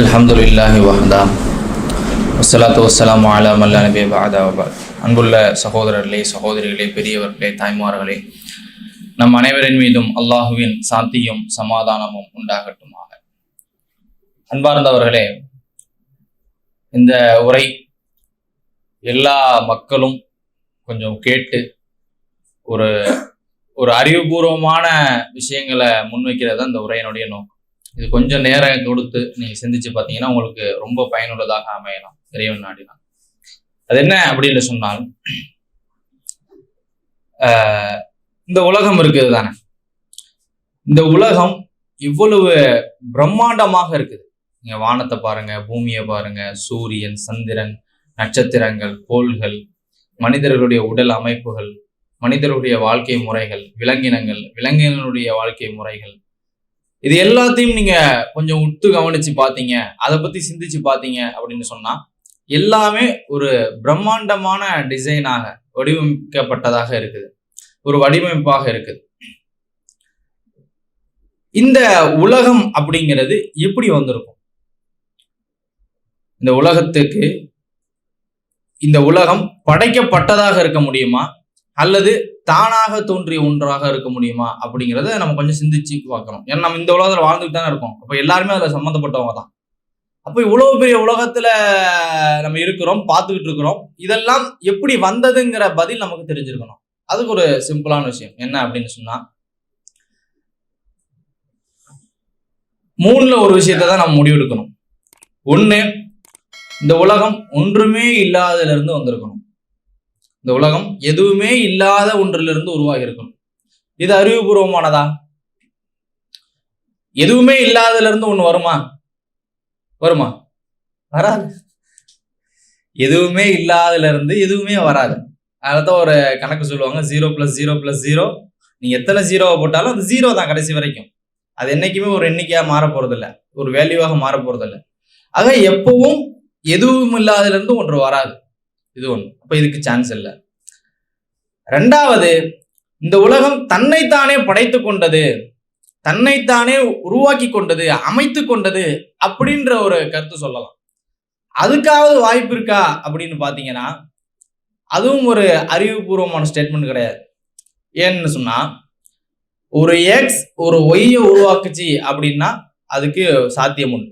அல்ஹம்துலில்லாஹி வஹ்தா. வசலாத்து வசலாம் அலாம் அல்லா நபி பாதா அன்புள்ள சகோதரர்களே சகோதரிகளே பெரியவர்களே தாய்மார்களே நம் அனைவரின் மீதும் அல்லாஹுவின் சாந்தியும் சமாதானமும் உண்டாகட்டுமாக. அன்பார்ந்தவர்களே இந்த உரை எல்லா மக்களும் கொஞ்சம் கேட்டு ஒரு ஒரு அறிவுபூர்வமான விஷயங்களை முன்வைக்கிறது தான் இந்த உரையினுடைய நோக்கம். இது கொஞ்சம் நேரம் கொடுத்து நீங்க சிந்திச்சு பார்த்தீங்கன்னா உங்களுக்கு ரொம்ப பயனுள்ளதாக அமையலாம். இறைவன் நாடினால். அது என்ன அப்படின்னு சொன்னால் ஆஹ் இந்த உலகம் இருக்குது தானே? இந்த உலகம் இவ்வளவு பிரம்மாண்டமாக இருக்குது. நீங்க வானத்தை பாருங்க பூமியை பாருங்க சூரியன் சந்திரன் நட்சத்திரங்கள் கோள்கள் மனிதர்களுடைய உடல் அமைப்புகள் மனிதர்களுடைய வாழ்க்கை முறைகள் விலங்கினங்கள் விலங்கினங்களுடைய வாழ்க்கை முறைகள் இது எல்லாத்தையும் நீங்க கொஞ்சம் உத்து கவனிச்சு பார்த்தீங்க அதை பத்தி சிந்திச்சு பார்த்தீங்க அப்படின்னு சொன்னா எல்லாமே ஒரு பிரம்மாண்டமான டிசைனாக வடிவமைக்கப்பட்டதாக இருக்குது. ஒரு வடிவமைப்பாக இருக்குது. இந்த உலகம் அப்படிங்கிறது எப்படி வந்திருக்கும். இந்த உலகத்துக்கு இந்த உலகம் படைக்கப்பட்டதாக இருக்க முடியுமா? அல்லது தானாக தோன்றிய ஒன்றாக இருக்க முடியுமா அப்படிங்கிறத நம்ம கொஞ்சம் சிந்திச்சு பார்க்கணும். ஏன்னா நம்ம இந்த உலகத்தில் வாழ்ந்துட்டு தானே இருக்கோம். அப்போ எல்லாருமே அதில் சம்மந்தப்பட்டவங்க தான். அப்போ இவ்வளவு பெரிய உலகத்துல நம்ம இருக்கிறோம் பார்த்துக்கிட்டு இருக்கிறோம். இதெல்லாம் எப்படி வந்ததுங்கிற பதில் நமக்கு தெரிஞ்சிருக்கணும். அதுக்கு ஒரு சிம்பிளான விஷயம். என்ன அப்படின்னு சொன்னா மூணுல ஒரு விஷயத்தை தான் நம்ம முடிவெடுக்கணும். ஒன்று இந்த உலகம் ஒன்றுமே இல்லாததுல இருந்து வந்திருக்கணும். இந்த உலகம் எதுவுமே இல்லாத ஒன்றிலிருந்து உருவாகி இருக்கணும் இது அறிவுபூர்வமானதா? எதுவுமே இல்லாததுல இருந்து ஒண்ணு வருமா? வருமா? வராது. எதுவுமே இல்லாததுல இருந்து எதுவுமே வராது. அதான் ஒரு கணக்கு சொல்லுவாங்க zero plus zero plus zero நீங்க எத்தனை ஜீரோவை போட்டாலும் அது ஜீரோ தான் கடைசி வரைக்கும். அது என்னைக்குமே ஒரு எண்ணிக்கையா மாற போறதில்ல ஒரு வேல்யூவாக மாற போறதில்ல ஆக எப்பவும் எதுவும் இல்லாததுல இருந்து ஒன்று வராது. இது ஒன்று அப்போ இதுக்கு சான்ஸ் இல்லை. ரெண்டாவது இந்த உலகம் தன்னைத்தானே படைத்து கொண்டது தன்னைத்தானே உருவாக்கி கொண்டது அமைத்து கொண்டது அப்படின்ற ஒரு கருத்து சொல்லலாம். அதுக்காவது வாய்ப்பு இருக்கா அப்படின்னு பார்த்தீங்கன்னா அதுவும் ஒரு அறிவுபூர்வமான ஸ்டேட்மெண்ட் கிடையாது. ஏன்னு சொன்னால் ஒரு எக்ஸ் ஒரு ஒய்யை உருவாக்குச்சு அப்படின்னா அதுக்கு சாத்தியம் உண்டு.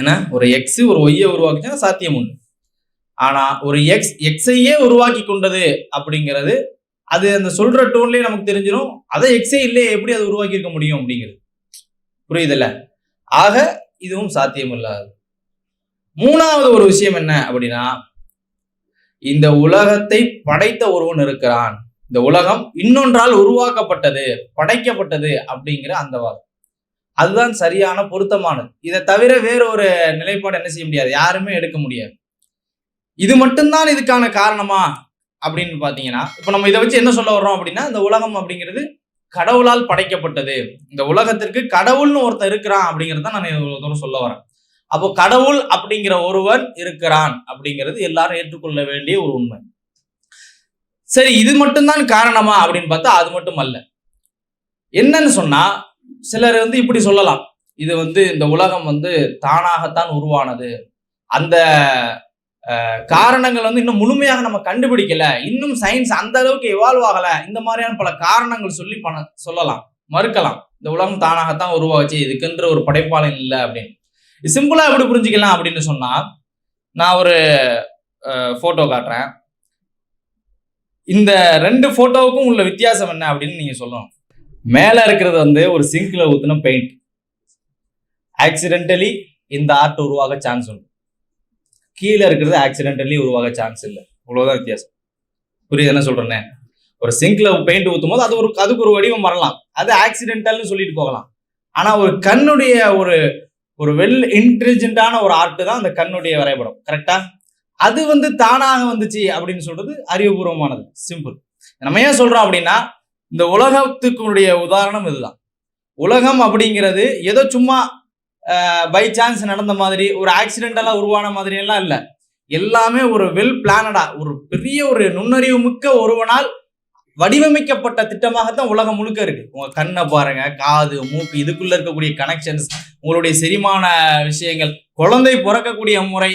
என்ன ஒரு எக்ஸ் ஒரு ஒய்யை உருவாக்குச்சுன்னா சாத்தியம் உண்டு. ஆனா ஒரு எக்ஸ் எக்ஸையே உருவாக்கி கொண்டது அப்படிங்கிறது அது அந்த சொல்ற டோன்லயே நமக்கு தெரிஞ்சிடும் அதை எக்ஸே இல்லையே எப்படி அது உருவாக்கி இருக்க முடியும் அப்படிங்கிறது. புரியுதுல்ல? ஆக இதுவும் சாத்தியம் இல்லாது மூணாவது ஒரு விஷயம் என்ன அப்படின்னா இந்த உலகத்தை படைத்த ஒருவன் இருக்கிறான். இந்த உலகம் இன்னொன்றால் உருவாக்கப்பட்டது படைக்கப்பட்டது அப்படிங்கிற அந்த வாதம். அதுதான் சரியான பொருத்தமானது. இதை தவிர வேற ஒரு நிலைப்பாடு என்ன செய்ய முடியாது. யாருமே எடுக்க முடியாது. இது மட்டும்தான் இதுக்கான காரணமா? அப்படின்னு பாத்தீங்கன்னா இப்ப நம்ம இதை வச்சு என்ன சொல்ல வர்றோம் அப்படின்னா இந்த உலகம் அப்படிங்கிறது கடவுளால் படைக்கப்பட்டது. இந்த உலகத்திற்கு கடவுள்னு ஒருத்தர் இருக்கிறான் அப்படிங்கிறத நான் இவ்வளவு தூரம் சொல்ல வரேன். அப்போ கடவுள் அப்படிங்கிற ஒருவன் இருக்கிறான் அப்படிங்கிறது எல்லாரும் ஏற்றுக்கொள்ள வேண்டிய ஒரு உண்மை. சரி இது மட்டும்தான் காரணமா அப்படின்னு பார்த்தா அது மட்டும் அல்ல என்னன்னு சொன்னா சிலர் வந்து இப்படி சொல்லலாம். இது வந்து இந்த உலகம் வந்து தானாகத்தான் உருவானது. அந்த காரணங்கள் வந்து இன்னும் முழுமையாக நம்ம கண்டுபிடிக்கல. இன்னும் சயின்ஸ் அந்த அளவுக்கு எவால்வ் ஆகல. இந்த மாதிரியான பல காரணங்கள் சொல்லி பண்ண சொல்லலாம். மறுக்கலாம். இந்த உலகம் தானாகத்தான் உருவாச்சு. இதுக்குன்ற ஒரு படைப்பாளன் இல்லை அப்படின்னு. சிம்பிளா எப்படி புரிஞ்சுக்கலாம் அப்படின்னு சொன்னா நான் ஒரு போட்டோ காட்டுறேன். இந்த ரெண்டு போட்டோவுக்கும் உள்ள வித்தியாசம் என்ன அப்படின்னு நீங்க சொல்லணும். மேல இருக்கிறது வந்து ஒரு சிங்க்ல ஊத்துன பெயிண்ட் ஆக்சிடென்டலி இந்த ஆர்ட் உருவாக சான்ஸ் உண்டு. கீழே இருக்கிறது ஆக்சிடென்டலி உருவாக சான்ஸ் இல்லை. இவ்வளோதான் வித்தியாசம். புரியுது என்ன சொல்றேன்னு? ஒரு சிங்க்ல பெயிண்ட் ஊற்றும் போது அது ஒரு அதுக்கு ஒரு வடிவம் வரலாம். அது ஆக்சிடென்டல்னு சொல்லிட்டு போகலாம். ஆனால் ஒரு கண்ணுடைய ஒரு ஒரு வெல் இன்டெலிஜென்ட்டான ஒரு ஆர்ட் தான் அந்த கண்ணுடைய வரைபடம். கரெக்டா அது வந்து தானாக வந்துச்சு அப்படின்னு சொல்றது அறிவுபூர்வமானது. சிம்பிள் நம்ம ஏன் சொல்றோம் அப்படின்னா இந்த உலகத்துக்குடைய உதாரணம் இதுதான். உலகம் அப்படிங்கிறது ஏதோ சும்மா பை சான்ஸ் நடந்த மாதிரி ஒரு ஆக்சிடென்டலா உருவான மாதிரி எல்லாம் இல்லை. எல்லாமே ஒரு வெல் பிளானடா ஒரு பெரிய ஒரு நுண்ணறிவு மிக்க ஒருவனால் வடிவமைக்கப்பட்ட திட்டமாகத்தான் உலகம் முழுக்க இருக்கு. உங்க கண்ணை பாருங்க காது மூக்கு இதுக்குள்ள இருக்கக்கூடிய கனெக்ஷன்ஸ் உங்களுடைய செரிமான விஷயங்கள் குழந்தை பிறக்கக்கூடிய முறை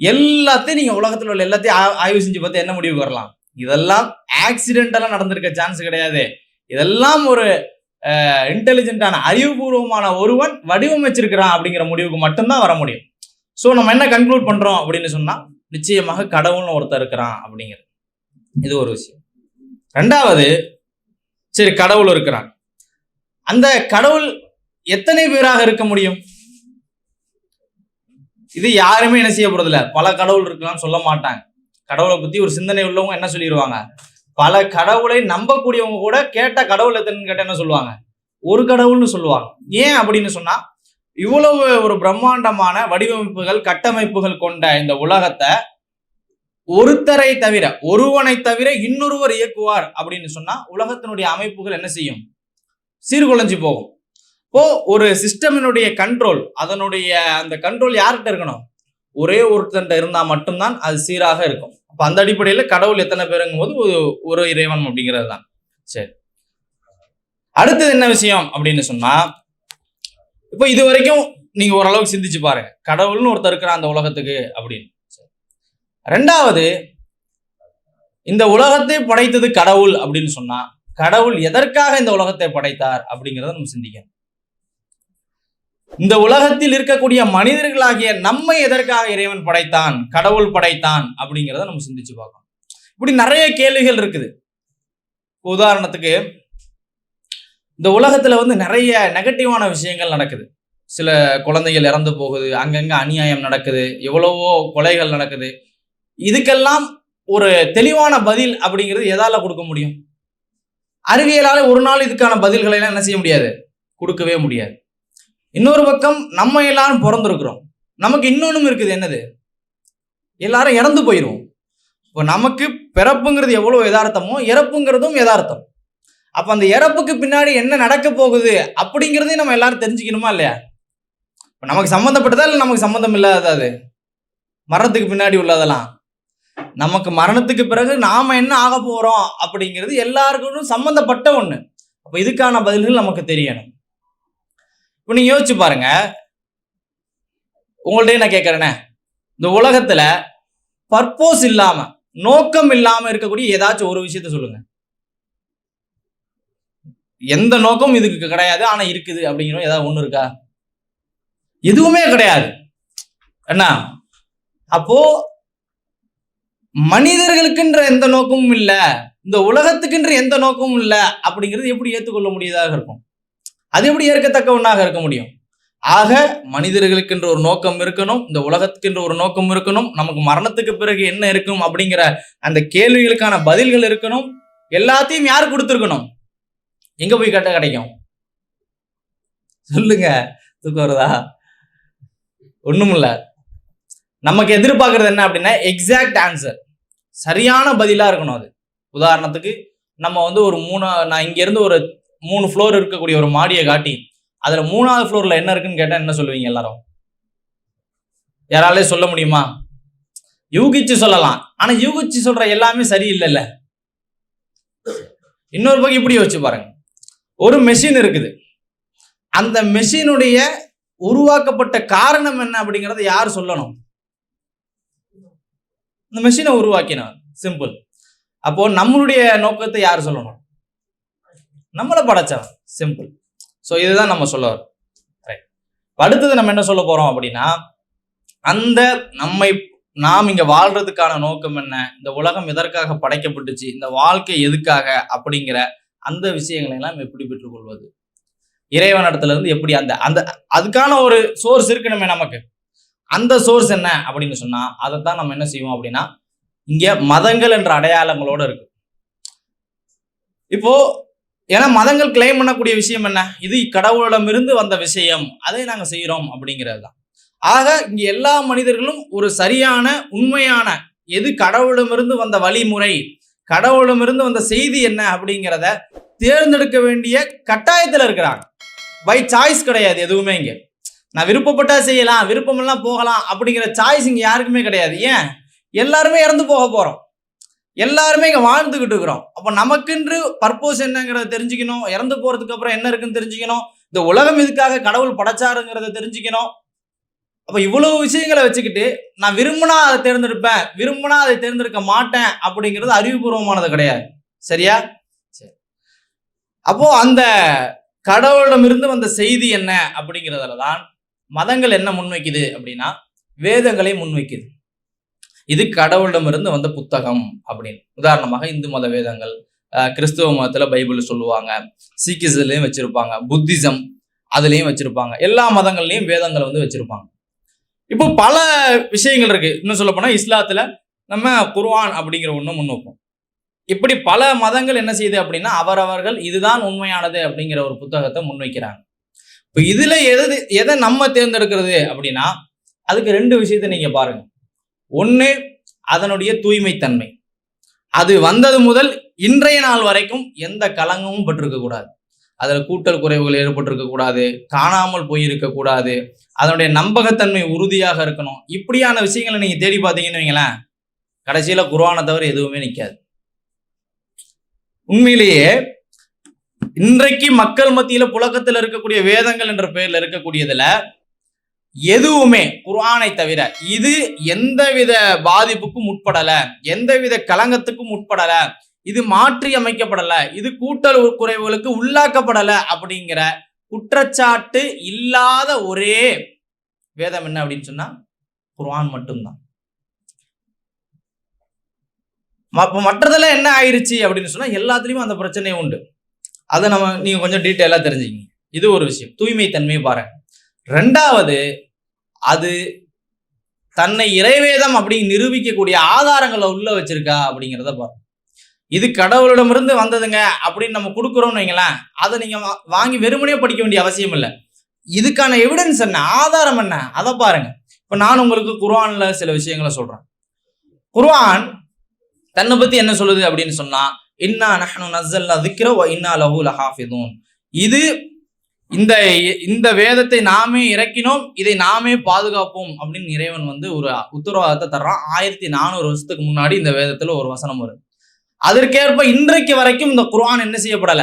எல்லாத்தையும் நீங்க உலகத்தில் உள்ள எல்லாத்தையும் ஆய்வு செஞ்சு பார்த்து என்ன முடிவு வரலாம்? இதெல்லாம் ஆக்சிடென்டெல்லாம் நடந்திருக்க சான்ஸ் கிடையாது. இதெல்லாம் ஒரு இன்டெலிஜென்ட்டான அறிவுபூர்வமான ஒருவன் வடிவமைச்சிருக்கிறான் அப்படிங்கிற முடிவுக்கு மட்டும்தான் வர முடியும். ஸோ நம்ம என்ன கன்க்ளூட் பண்ணுறோம் அப்படின்னு சொன்னால் நிச்சயமாக கடவுள்னு ஒருத்தர் இருக்கிறான் அப்படிங்கிறது. இது ஒரு விஷயம். ரெண்டாவது சரி கடவுள் இருக்கிறான் அந்த கடவுள் எத்தனை பேராக இருக்க முடியும்? இது யாருமே என்ன செய்ய போறதில்ல. பல கடவுள் இருக்கலாம்னு சொல்ல மாட்டாங்க. கடவுளை பத்தி ஒரு சிந்தனை உள்ளவங்க என்ன சொல்லிடுவாங்க? பல கடவுளை நம்பக்கூடியவங்க கூட கேட்ட கடவுள் எத்தனைன்னு கேட்ட என்ன சொல்லுவாங்க? ஒரு கடவுள்னு சொல்லுவாங்க. ஏன் அப்படின்னு சொன்னா இவ்வளவு ஒரு பிரம்மாண்டமான வடிவமைப்புகள் கட்டமைப்புகள் கொண்ட இந்த உலகத்தை ஒருத்தரை தவிர ஒருவனை தவிர இன்னொருவர் இயக்குவார் அப்படின்னு சொன்னா உலகத்தினுடைய அமைப்புகள் என்ன செய்யும்? சீர்குலைஞ்சு போகும். இப்போ ஒரு சிஸ்டமினுடைய கண்ட்ரோல் அதனுடைய அந்த கண்ட்ரோல் யார்கிட்ட இருக்கணும்? ஒரே ஒருத்தன்ட்ட இருந்தால் மட்டும்தான் அது சீராக இருக்கும். அப்போ அந்த அடிப்படையில் கடவுள் எத்தனை பேருங்கும் போது ஒரு இறைவன் அப்படிங்கிறது தான் சரி. அடுத்தது என்ன விஷயம் அப்படின்னு சொன்னா இப்போ இது வரைக்கும் நீங்க ஓரளவுக்கு சிந்திச்சு பாருங்க. கடவுள்னு ஒருத்தர் இருக்கிறான் அந்த உலகத்துக்கு அப்படின்னு. சரி. ரெண்டாவது இந்த உலகத்தை படைத்தது கடவுள் அப்படின்னு சொன்னா கடவுள் எதற்காக இந்த உலகத்தை படைத்தார் அப்படிங்கிறத நம்ம சிந்திக்கணும். இந்த உலகத்தில் இருக்கக்கூடிய மனிதர்களாகிய நம்மை எதற்காக இறைவன் படைத்தான் கடவுள் படைத்தான் அப்படிங்கிறத நம்ம சிந்திச்சு பார்க்கணும். இப்படி நிறைய கேள்விகள் இருக்குது. உதாரணத்துக்கு இந்த உலகத்துல வந்து நிறைய நெகட்டிவான விஷயங்கள் நடக்குது. சில குழந்தைகள் இறந்து போகுது அங்கங்க அநியாயம் நடக்குது எவ்வளவோ கொலைகள் நடக்குது. இதுக்கெல்லாம் ஒரு தெளிவான பதில் அப்படிங்கிறது எதால கொடுக்க முடியும்? அறிவியலால ஒரு நாள் இதுக்கான பதில்களை எல்லாம் என்ன செய்ய முடியாது? கொடுக்கவே முடியாது. இன்னொரு பக்கம் நம்ம எல்லாரும் பிறந்திருக்கிறோம். நமக்கு இன்னொன்றும் இருக்குது என்னது? எல்லாரும் இறந்து போயிடுவோம் இப்போ நமக்கு பிறப்புங்கிறது எவ்வளோ யதார்த்தமோ இறப்புங்கிறதும் யதார்த்தம். அப்போ அந்த இறப்புக்கு பின்னாடி என்ன நடக்க போகுது அப்படிங்கிறதையும் நம்ம எல்லாரும் தெரிஞ்சுக்கணுமா இல்லையா? இப்போ நமக்கு சம்மந்தப்பட்டதா இல்லை நமக்கு சம்மந்தம் இல்லாததா அது? மரணத்துக்கு பின்னாடி உள்ளதெல்லாம். நமக்கு மரணத்துக்கு பிறகு நாம் என்ன ஆக போகிறோம் அப்படிங்கிறது எல்லாருக்கும் சம்மந்தப்பட்ட ஒன்று அப்போ இதுக்கான பதில்கள் நமக்கு தெரியணும். இப்போ நீங்க யோசிச்சு பாருங்க. உங்கள்ட்டே நான் கேட்கறேனே இந்த உலகத்துல பர்போஸ் இல்லாம நோக்கம் இல்லாம இருக்கக்கூடிய ஏதாச்சும் ஒரு விஷயத்த சொல்லுங்க. எந்த நோக்கமும் இதுக்கு கிடையாது ஆனா இருக்குது அப்படிங்கிற ஏதாவது ஒண்ணு இருக்கா? எதுவுமே கிடையாது. என்ன? அப்போ மனிதர்களுக்குன்ற எந்த நோக்கமும் இல்லை இந்த உலகத்துக்குன்ற எந்த நோக்கமும் இல்லை அப்படிங்கிறது எப்படி ஏற்றுக்கொள்ள முடியதாக இருக்கும்? அது எப்படி ஏற்கத்தக்க ஒன்றாக இருக்க முடியும்? ஆக மனிதர்களுக்கென்ற ஒரு நோக்கம் இருக்கணும் இந்த உலகத்துக்கென்ற ஒரு நோக்கம் இருக்கணும் நமக்கு மரணத்துக்கு பிறகு என்ன இருக்கும் அப்படிங்கிற அந்த கேள்விகளுக்கான பதில்கள் இருக்கணும் எல்லாத்தையும் யார் கொடுத்துருக்கணும்? எங்க போய் கட்ட கிடைக்கும்? சொல்லுங்க தூக்கம் வருதா ஒண்ணுமில்ல. நமக்கு எதிர்பார்க்கறது என்ன அப்படின்னா எக்ஸாக்ட் ஆன்சர் சரியான பதிலா இருக்கணும் அது. உதாரணத்துக்கு நம்ம வந்து ஒரு மூணு நான் இங்கேருந்து ஒரு மூணு ஃப்ளோர் இருக்கக்கூடிய ஒரு மாடியை காட்டி அதுல மூணாவது ஃப்ளோர்ல என்ன இருக்குன்னு கேட்டா என்ன சொல்லுவீங்க எல்லாரும்? யாராலே சொல்ல முடியுமா? யூகிச்சு சொல்லலாம். ஆனா யூகிச்சு சொல்ற எல்லாமே சரியில்லைல்ல. இன்னொரு பக்கம் இப்படி வச்சு பாருங்க. ஒரு மெஷின் இருக்குது. அந்த மெஷினுடைய உருவாக்கப்பட்ட காரணம் என்ன அப்படிங்கறத யார் சொல்லணும்? இந்த மெஷினை உருவாக்கினார். சிம்பிள் அப்போ நம்மளுடைய நோக்கத்தை யார் சொல்லணும்? நம்மளை படைச்சவன். சிம்பிள் ஸோ இதுதான் நம்ம சொல்ல வரோம் ரைட் அடுத்தது நம்ம என்ன சொல்ல போறோம் அப்படின்னா அந்த நம்மை நாம் இங்கே வாழ்றதுக்கான நோக்கம் என்ன? இந்த உலகம் எதற்காக படைக்கப்பட்டுச்சு? இந்த வாழ்க்கை எதுக்காக? அப்படிங்கிற அந்த விஷயங்களை எல்லாம் எப்படி பெற்றுக்கொள்வது? இறைவன் இடத்துல இருந்து எப்படி அந்த அந்த அதுக்கான ஒரு சோர்ஸ் இருக்கணுமே நமக்கு. அந்த சோர்ஸ் என்ன அப்படின்னு சொன்னால் அதைத்தான் நம்ம என்ன செய்வோம் அப்படின்னா இங்கே மதங்கள் என்ற அடையாளங்களோட இருக்கு. இப்போ ஏன்னா மதங்கள் கிளைம் பண்ணக்கூடிய விஷயம் என்ன? இது கடவுளிடமிருந்து வந்த விஷயம். அதை நாங்கள் செய்கிறோம் அப்படிங்கிறது தான். ஆக இங்கே எல்லா மனிதர்களும் ஒரு சரியான உண்மையான எது கடவுளிடமிருந்து வந்த வழிமுறை கடவுளிடமிருந்து வந்த செய்தி என்ன அப்படிங்கிறத தேர்ந்தெடுக்க வேண்டிய கட்டாயத்தில் இருக்கிறாங்க. பை சாய்ஸ் கிடையாது எதுவுமே இங்கே. நான் விருப்பப்பட்டா செய்யலாம் விருப்பமெல்லாம் போகலாம் அப்படிங்கிற சாய்ஸ் இங்கே யாருக்குமே கிடையாது. ஏன்? எல்லாருமே இறந்து போக போகிறோம் எல்லாருமே இங்கே வாழ்ந்துக்கிட்டு இருக்கிறோம். அப்போ நமக்கென்று பர்பஸ் என்னங்கிறத தெரிஞ்சுக்கணும். இறந்து போகிறதுக்கு அப்புறம் என்ன இருக்குன்னு தெரிஞ்சுக்கணும். இந்த உலகம் இதுக்காக கடவுள் படைச்சாருங்கிறத தெரிஞ்சுக்கணும். அப்போ இவ்வளவு விஷயங்களை வச்சுக்கிட்டு நான் விரும்பினா அதை தேர்ந்தெடுப்பேன். விரும்பினா அதை தேர்ந்தெடுக்க மாட்டேன் அப்படிங்கிறது அறிவுபூர்வமானது கிடையாது. சரியா? சரி. அப்போ அந்த கடவுளிடமிருந்து வந்த செய்தி என்ன அப்படிங்கிறதுல தான் மதங்கள் என்ன முன்வைக்குது அப்படின்னா வேதங்களை முன்வைக்குது. இது கடவுளிடமிருந்து வந்த புத்தகம் அப்படின்னு. உதாரணமாக இந்து மத வேதங்கள் கிறிஸ்துவ மதத்துல பைபிள் சொல்லுவாங்க. சீக்கிசத்துலயும் வச்சிருப்பாங்க. புத்திசம் அதுலயும் வச்சிருப்பாங்க. எல்லா மதங்கள்லயும் வேதங்கள் வந்து வச்சிருப்பாங்க. இப்போ பல விஷயங்கள் இருக்கு. இன்னும் சொல்ல போனா இஸ்லாத்துல நம்ம குர்வான் அப்படிங்கிற ஒண்ணு முன்வைப்போம் இப்படி பல மதங்கள் என்ன செய்யுது அப்படின்னா அவரவர்கள் இதுதான் உண்மையானது அப்படிங்கிற ஒரு புத்தகத்தை முன்வைக்கிறாங்க இப்போ இதுல எது எதை நம்ம தேர்ந்தெடுக்கிறது அப்படின்னா அதுக்கு ரெண்டு விஷயத்த நீங்க பாருங்க. ஒன்று அதனுடைய தூய்மைத்தன்மை. அது வந்தது முதல் இன்றைய நாள் வரைக்கும் எந்த கலங்கமும் பட்டிருக்கக்கூடாது அதில் கூட்டல் குறைவுகள் ஏற்பட்டிருக்கக்கூடாது காணாமல் போயிருக்கக்கூடாது அதனுடைய நம்பகத்தன்மை உறுதியாக இருக்கணும். இப்படியான விஷயங்களை நீங்கள் தேடி பார்த்தீங்கன்னு வைங்களேன் கடைசியில் குருவான தவிர எதுவுமே நிற்காது உண்மையிலேயே இன்றைக்கு மக்கள் மத்தியில் புழக்கத்தில் இருக்கக்கூடிய வேதங்கள் என்ற பெயரில் இருக்கக்கூடியதில் எதுவுமே குர்ஆனை தவிர இது எந்தவித பாதிப்புக்கும் உட்படல எந்தவித கலங்கத்துக்கும் உட்படல இது மாற்றி அமைக்கப்படல இது கூட்டல் குறைவுகளுக்கு உள்ளாக்கப்படல அப்படிங்கிற குற்றச்சாட்டு இல்லாத ஒரே வேதம் என்ன அப்படின்னு சொன்னா குர்ஆன் மட்டும்தான். ம- அப்ப மற்றதெல்லாம் என்ன ஆயிருச்சு அப்படின்னு சொன்னா எல்லாத்துலயும் அந்த பிரச்சனை உண்டு. அதை நம்ம நீங்க கொஞ்சம் டீட்டெயிலா தெரிஞ்சுக்கிங்க. இது ஒரு விஷயம். தூய்மை தன்மை பாருங்க. ரெண்டாவது அது தன்னை இறைவேதம் அப்படின்னு நிரூபிக்கக்கூடிய ஆதாரங்களை உள்ள வச்சிருக்கா அப்படிங்கிறத பாருங்க. இது கடவுளிடமிருந்து வந்ததுங்க அப்படின்னு நம்ம கொடுக்குறோம்னு வைங்களேன் அதை நீங்கள் வா- வாங்கி வெறுமனே படிக்க வேண்டிய அவசியம் இல்லை. இதுக்கான எவிடன்ஸ் என்ன ஆதாரம் என்ன அதை பாருங்க. இப்போ நான் உங்களுக்கு குர்ஆனில் சில விஷயங்களை சொல்கிறேன் குர்ஆன் தன்னை பற்றி என்ன சொல்லுது அப்படின்னு சொன்னால் இன்னா நஹ்னு நஸ்ஸல்னா திக்ர வ இன்னா லஹூ லஹாஃபிதூன். இது இந்த இந்த வேதத்தை நாமே இறக்கினோம் இதை நாமே பாதுகாப்போம் அப்படின்னு இறைவன் வந்து ஒரு உத்தரவாதத்தை தர்றான். ஆயிரத்தி நானூறு வருஷத்துக்கு முன்னாடி இந்த வேதத்துல ஒரு வசனம் வரும் அதற்கேற்ப இன்றைக்கு வரைக்கும் இந்த குர்ஆன் என்ன செய்யப்படல?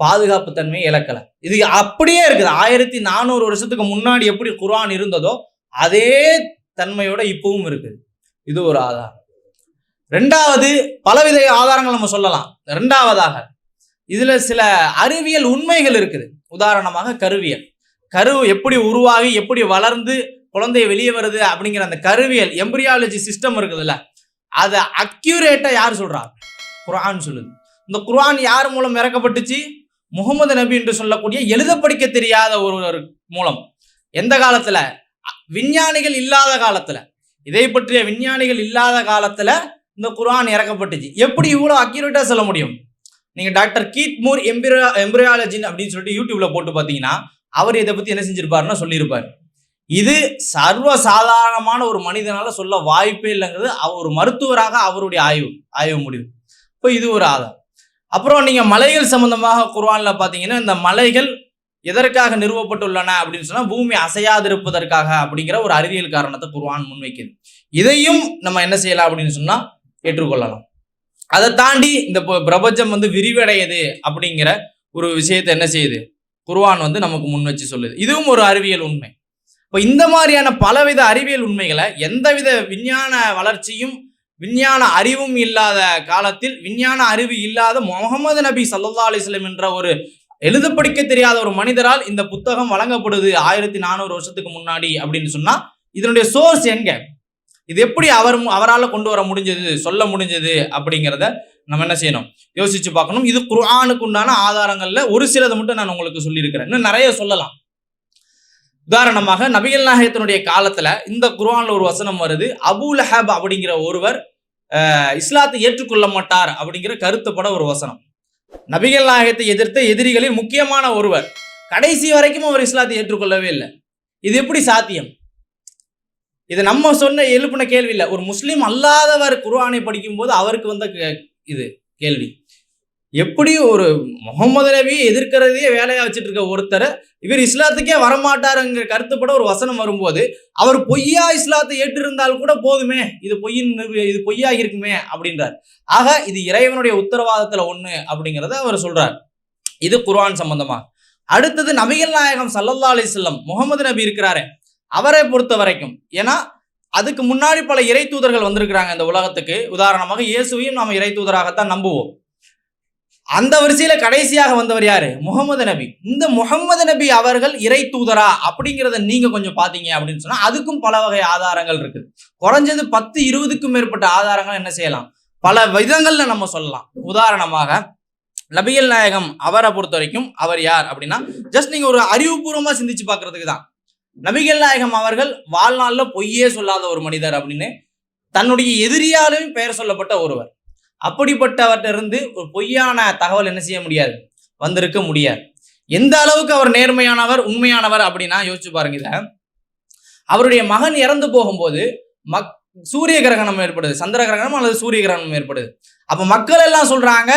பாதுகாப்பு தன்மையை இழக்கல. இது அப்படியே இருக்குது. ஆயிரத்தி நானூறு வருஷத்துக்கு முன்னாடி எப்படி குர்ஆன் இருந்ததோ அதே தன்மையோட இப்பவும் இருக்குது இது ஒரு ஆதாரம். ரெண்டாவது பலவித ஆதாரங்கள் நம்ம சொல்லலாம். ரெண்டாவதாக இதுல சில அறிவியல் உண்மைகள் இருக்குது. உதாரணமாக கருவியல். கரு எப்படி உருவாகி எப்படி வளர்ந்து குழந்தை வெளியே வருது அப்படிங்கிற அந்த கருவியல் எம்பிரியாலஜி சிஸ்டம் இருக்குதுல்ல அதை அக்யூரேட்டா யார் சொல்றா? குரான் சொல்லுது. இந்த குர்ஆன் யார் மூலம் இறக்கப்பட்டுச்சு? முகமது நபி என்று சொல்லக்கூடிய எழுத படிக்க தெரியாத ஒருவர் மூலம். எந்த காலத்துல? விஞ்ஞானிகள் இல்லாத காலத்துல. இதை பற்றிய விஞ்ஞானிகள் இல்லாத காலத்துல இந்த குர்ஆன் இறக்கப்பட்டுச்சு. எப்படி இவ்வளோ அக்யூரேட்டா சொல்ல முடியும்? நீங்கள் டாக்டர் கீத் மூர் எம்பிரா எம்பிரியாலஜின் அப்படின்னு சொல்லிட்டு யூடியூப்ல போட்டு பார்த்தீங்கன்னா அவர் இதை பற்றி என்ன செஞ்சிருப்பாருன்னா சொல்லியிருப்பாரு. இது சர்வ சாதாரணமான ஒரு மனிதனால சொல்ல வாய்ப்பே இல்லைங்கிறது அவர் ஒரு மருத்துவராக அவருடைய ஆய்வு ஆய்வு முடிவு. இப்போ இது ஒரு ஆதாரம். அப்புறம் நீங்கள் மலைகள் சம்பந்தமாக குர்வானில் பார்த்தீங்கன்னா இந்த மலைகள் எதற்காக நிறுவப்பட்டுள்ளன அப்படின்னு சொன்னால் பூமி அசையாதிருப்பதற்காக அப்படிங்கிற ஒரு அறிவியல் காரணத்தை குர்வான் முன்வைக்குது. இதையும் நம்ம என்ன செய்யலாம் அப்படின்னு சொன்னால் ஏற்றுக்கொள்ளலாம். அதை தாண்டி இந்த ப- பிரபஞ்சம் வந்து விரிவடையுது அப்படிங்கிற ஒரு விஷயத்தை என்ன செய்யுது? குர்வான் வந்து நமக்கு முன் வச்சு சொல்லுது. இதுவும் ஒரு அறிவியல் உண்மை. இப்போ இந்த மாதிரியான பலவித அறிவியல் உண்மைகளை எந்தவித விஞ்ஞான வளர்ச்சியும் விஞ்ஞான அறிவும் இல்லாத காலத்தில் விஞ்ஞான அறிவு இல்லாத முகமது நபி சல்லா அலிஸ்லம் என்ற ஒரு எழுத படிக்க தெரியாத ஒரு மனிதரால் இந்த புத்தகம் வழங்கப்படுது ஆயிரத்தி நானூறு வருஷத்துக்கு முன்னாடி அப்படின்னு சொன்னா இதனுடைய சோர்ஸ் எங்க? இது எப்படி அவர் அவரால் கொண்டு வர முடிஞ்சது சொல்ல முடிஞ்சது அப்படிங்கிறத நம்ம என்ன செய்யணும்? யோசிச்சு பார்க்கணும். இது குர்ஆனுக்கு உண்டான ஆதாரங்கள்ல ஒரு சிலதை மட்டும் நான் உங்களுக்கு சொல்லியிருக்கிறேன். இன்னும் நிறைய சொல்லலாம். உதாரணமாக நபிகள் நாயகத்தினுடைய காலத்துல இந்த குர்ஆன்ல ஒரு வசனம் வருது அபுல் லஹப் அப்படிங்கிற ஒருவர் இஸ்லாத்தை ஏற்றுக்கொள்ள மாட்டார் அப்படிங்கிற கருத்துப்பட ஒரு வசனம். நபிகள் நாயகத்தை எதிர்த்த எதிரிகளில் முக்கியமான ஒருவர் கடைசி வரைக்கும் அவர் இஸ்லாத்தை ஏற்றுக்கொள்ளவே இல்லை. இது எப்படி சாத்தியம்? இது நம்ம சொன்ன எழுப்பின கேள்வி இல்லை. ஒரு முஸ்லீம் அல்லாதவர் குர்ஆனை படிக்கும்போது அவருக்கு வந்த கே- இது கேள்வி. எப்படி ஒரு முகமது நபியை எதிர்க்கிறதையே வேலையாக வச்சுட்டு இருக்க ஒருத்தர் இவர் இஸ்லாத்துக்கே வரமாட்டாருங்கிற கருத்துப்பட ஒரு வசனம் வரும்போது அவர் பொய்யா இஸ்லாத்தை ஏற்றிருந்தால் கூட போதுமே இது பொய்யின் இது பொய்யாக இருக்குமே அப்படின்றார். ஆக இது இறைவனுடைய உத்தரவாதத்தில் ஒன்று அப்படிங்கிறத அவர் சொல்றார். இது குர்ஆன் சம்பந்தமா. அடுத்தது நபிகள் நாயகம் சல்லல்லா அலிஸ்லம் முகமது நபி இருக்கிறாரே. அவரை பொறுத்த வரைக்கும் ஏன்னா அதுக்கு முன்னாடி பல இறை தூதர்கள் வந்திருக்கிறாங்க இந்த உலகத்துக்கு. உதாரணமாக இயேசுவையும் நாம் இறை தூதராகத்தான் நம்புவோம். அந்த வரிசையில கடைசியாக வந்தவர் யாரு? முகமது நபி. இந்த முகமது நபி அவர்கள் இறை தூதரா அப்படிங்கிறத நீங்க கொஞ்சம் பாத்தீங்க அப்படின்னு சொன்னா அதுக்கும் பல வகை ஆதாரங்கள் இருக்குது குறைஞ்சது பத்து இருபதுக்கும் மேற்பட்ட ஆதாரங்கள் என்ன செய்யலாம்? பல விதங்கள்ல நம்ம சொல்லலாம். உதாரணமாக நபிகள் நாயகம் அவரை பொறுத்த வரைக்கும் அவர் யார் அப்படின்னா ஜஸ்ட் நீங்க ஒரு அறிவுபூர்வமா சிந்திச்சு பாக்குறதுக்கு தான் நபிகள் நாயகம் அவர்கள் வாழ்நாள்ல பொய்யே சொல்லாத ஒரு மனிதர் அப்படின்னு தன்னுடைய எதிரியாலும் பெயர் சொல்லப்பட்ட ஒருவர். அப்படிப்பட்டவற்றிலிருந்து ஒரு பொய்யான தகவல் என்ன செய்ய முடியாது? வந்திருக்க முடியாது. எந்த அளவுக்கு அவர் நேர்மையானவர் உண்மையானவர் அப்படின்னா யோசிச்சு பாருங்க. அவருடைய மகன் இறந்து போகும்போது மக் சூரிய கிரகணம் ஏற்படுது. சந்திர கிரகணம் அல்லது சூரிய கிரகணம் ஏற்படுது. அப்ப மக்கள் எல்லாம் சொல்றாங்க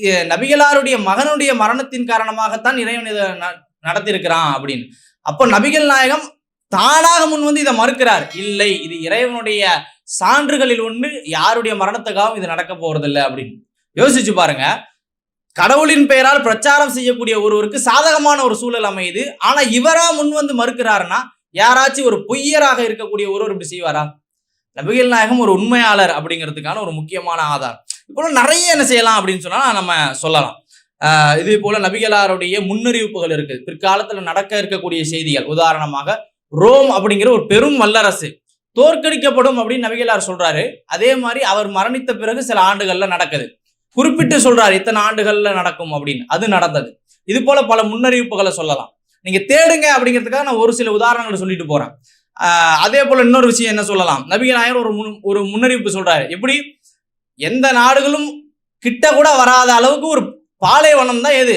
நபிகளாருடைய மகனுடைய மரணத்தின் காரணமாகத்தான் இறைவன் இதை ந- நடத்தியிருக்கிறான் அப்படின்னு. அப்போ நபிகள் நாயகம் தானாக முன் வந்து இதை மறுக்கிறார். இல்லை இது இறைவனுடைய சான்றுகளில் ஒன்று யாருடைய மரணத்துக்காகவும் இது நடக்க போறதில்லை அப்படின்னு. யோசிச்சு பாருங்க. கடவுளின் பெயரால் பிரச்சாரம் செய்யக்கூடிய ஒருவருக்கு சாதகமான ஒரு சூழல் அமையுது. ஆனா இவரா முன் வந்து மறுக்கிறாருன்னா யாராச்சும் ஒரு பொய்யராக இருக்கக்கூடிய ஒருவர் இப்படி செய்வாரா? நபிகள் நாயகம் ஒரு உண்மையாளர் அப்படிங்கிறதுக்கான ஒரு முக்கியமான ஆதாரம். இப்போ நிறைய என்ன செய்யலாம் அப்படின்னு சொன்னா நம்ம சொல்லலாம். இதே போல நபிகளாருடைய முன்னறிவிப்புகள் இருக்கு. பிற்காலத்தில் நடக்க இருக்கக்கூடிய செய்திகள். உதாரணமாக ரோம் அப்படிங்கிற ஒரு பெரும் வல்லரசு. தோற்கடிக்கப்படும் அப்படின்னு நபிகளார் சொல்றாரு. அதே மாதிரி அவர் மரணித்த பிறகு சில ஆண்டுகள்ல நடக்குது. குறிப்பிட்டு சொல்றாரு இத்தனை ஆண்டுகள்ல நடக்கும் அப்படின்னு. அது நடந்தது. இது போல பல முன்னறிவிப்புகளை சொல்லலாம். நீங்க தேடுங்க அப்படிங்கிறதுக்காக நான் ஒரு சில உதாரணங்களை சொல்லிட்டு போறேன். அதே போல இன்னொரு விஷயம் என்ன சொல்லலாம்? நபிகள் நாயகர் ஒரு முன் ஒரு முன்னறிவிப்பு சொல்றாரு. எப்படி? எந்த நாடுகளும் கிட்ட கூட வராத அளவுக்கு ஒரு பாலைவனம் தான் எது?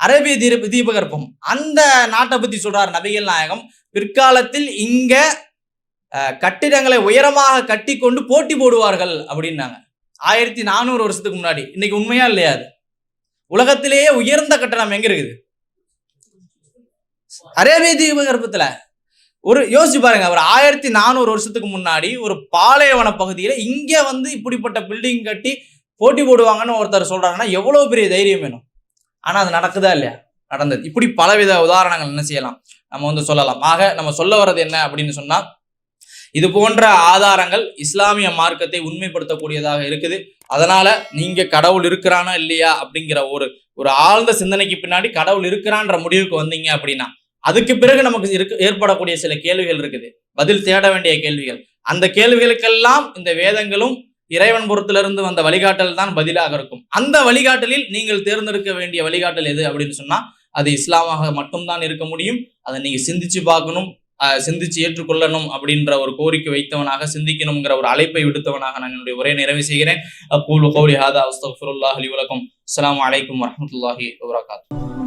அரேபிய தீப தீபகற்பம். அந்த நாட்டை பற்றி சொல்கிறார் நபிகள் நாயகம். பிற்காலத்தில் இங்க அஹ், கட்டிடங்களை உயரமாக கட்டி கொண்டு போட்டி போடுவார்கள் அப்படின்னாங்க. ஆயிரத்தி நானூறு வருஷத்துக்கு முன்னாடி. இன்னைக்கு உண்மையா இல்லையா அது? உலகத்திலேயே உயர்ந்த கட்டணம் எங்க இருக்குது? அரேபிய தீபகற்பத்துல. ஒரு யோசிச்சு பாருங்க ஒரு ஆயிரத்தி நானூறு வருஷத்துக்கு முன்னாடி ஒரு பாலைவன பகுதியில இங்கே வந்து இப்படிப்பட்ட பில்டிங் கட்டி போட்டி போடுவாங்கன்னு ஒருத்தர் சொல்றாங்கன்னா எவ்வளவு பெரிய தைரியம் வேணும்? ஆனா அது நடக்குதா இல்லையா? நடந்தது. இப்படி பலவித உதாரணங்கள் என்ன செய்யலாம்? நம்ம வந்து சொல்லலாம். ஆக நம்ம சொல்ல வர்றது என்ன அப்படின்னு சொன்னா இது போன்ற ஆதாரங்கள் இஸ்லாமிய மார்க்கத்தை உண்மைப்படுத்தக்கூடியதாக இருக்குது. அதனால நீங்க கடவுள் இருக்கிறானா இல்லையா அப்படிங்கிற ஒரு ஒரு ஆழ்ந்த சிந்தனைக்கு பின்னாடி கடவுள் இருக்கிறான்ற முடிவுக்கு வந்தீங்க அப்படின்னா அதுக்கு பிறகு நமக்கு இருக்கு ஏற்படக்கூடிய சில கேள்விகள் இருக்குது. பதில் தேட வேண்டிய கேள்விகள். அந்த கேள்விகளுக்கெல்லாம் இந்த வேதங்களும் இறைவன் புறத்திலிருந்து வந்த வழிகாட்டல் தான் பதிலாக இருக்கும். அந்த வழிகாட்டலில் நீங்கள் தேர்ந்தெடுக்க வேண்டிய வழிகாட்டல் எது அப்படின்னு சொன்னா அது இஸ்லாமாக மட்டும்தான் இருக்க முடியும். அதை நீங்க சிந்திச்சு பார்க்கணும் சிந்திச்சு ஏற்றுக்கொள்ளணும் அப்படின்ற ஒரு கோரிக்கை வைத்தவனாக சிந்திக்கணுங்கிற ஒரு அழைப்பை விடுத்தவனாக நான் என்னுடைய உரையை நிறைவு செய்கிறேன். அக்கூல் கௌலி ஹாதா அஸ்தக்ஃபிருல்லாஹ் அலி உலகம் அஸ்லாம் வலைக்கம் வரமத்துல்லாஹி வபரகாத்துஹு